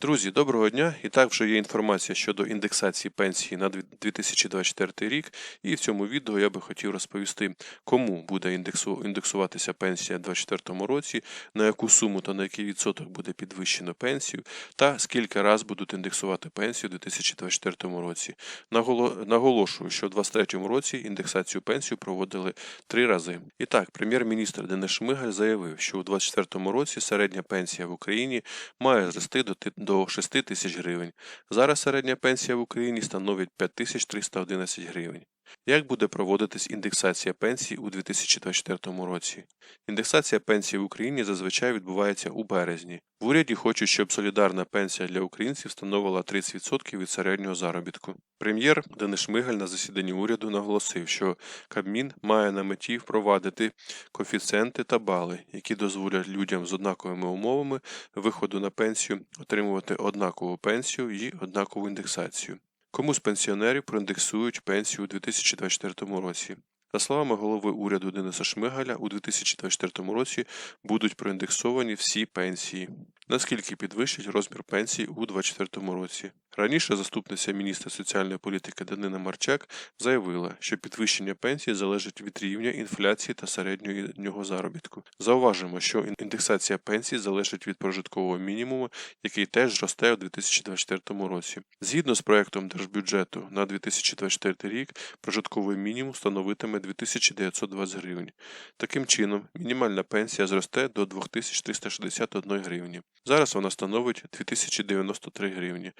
Друзі, доброго дня! І так вже є інформація щодо індексації пенсії на дві- 2024 рік. І в цьому відео я би хотів розповісти, кому буде індексу, індексуватися пенсія у 2024 році, на яку суму та на який відсоток буде підвищено пенсію, та скільки раз будуть індексувати пенсію у 2024 році. Наголо- Наголошую, що у 2023 році індексацію пенсію проводили три рази. І так, прем'єр-міністр Денис Шмигаль заявив, що у 2024 році середня пенсія в Україні має зрости до до 6 тисяч гривень. Зараз середня пенсія в Україні становить 5311 гривень. Як буде проводитись індексація пенсій у 2024 році? Індексація пенсій в Україні зазвичай відбувається у березні. В уряді хочуть, щоб солідарна пенсія для українців становила 30% від середнього заробітку. Прем'єр Денис Шмигаль на засіданні уряду наголосив, що Кабмін має на меті впровадити коефіцієнти та бали, які дозволять людям з однаковими умовами виходу на пенсію отримувати однакову пенсію і однакову індексацію. Кому з пенсіонерів проіндексують пенсію у 2024 році? За словами голови уряду Дениса Шмигаля, у 2024 році будуть проіндексовані всі пенсії. Наскільки підвищить розмір пенсії у 2024 році? Раніше заступниця міністра соціальної політики Данина Марчак заявила, що підвищення пенсії залежить від рівня інфляції та середнього заробітку. Зауважимо, що індексація пенсій залежить від прожиткового мінімуму, який теж зросте у 2024 році. Згідно з проектом держбюджету на 2024 рік, прожитковий мінімум становитиме 2920 гривень. Таким чином, мінімальна пенсія зросте до 2361 гривні. Зараз вона становить 2093 гривні,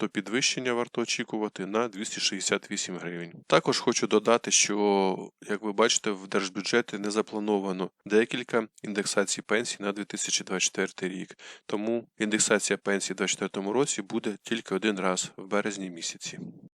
тобто підвищення варто очікувати на 268 гривень. Також хочу додати, що, як ви бачите, в держбюджеті не заплановано декілька індексацій пенсій на 2024 рік, тому індексація пенсій у 2024 році буде тільки один раз в березні місяці.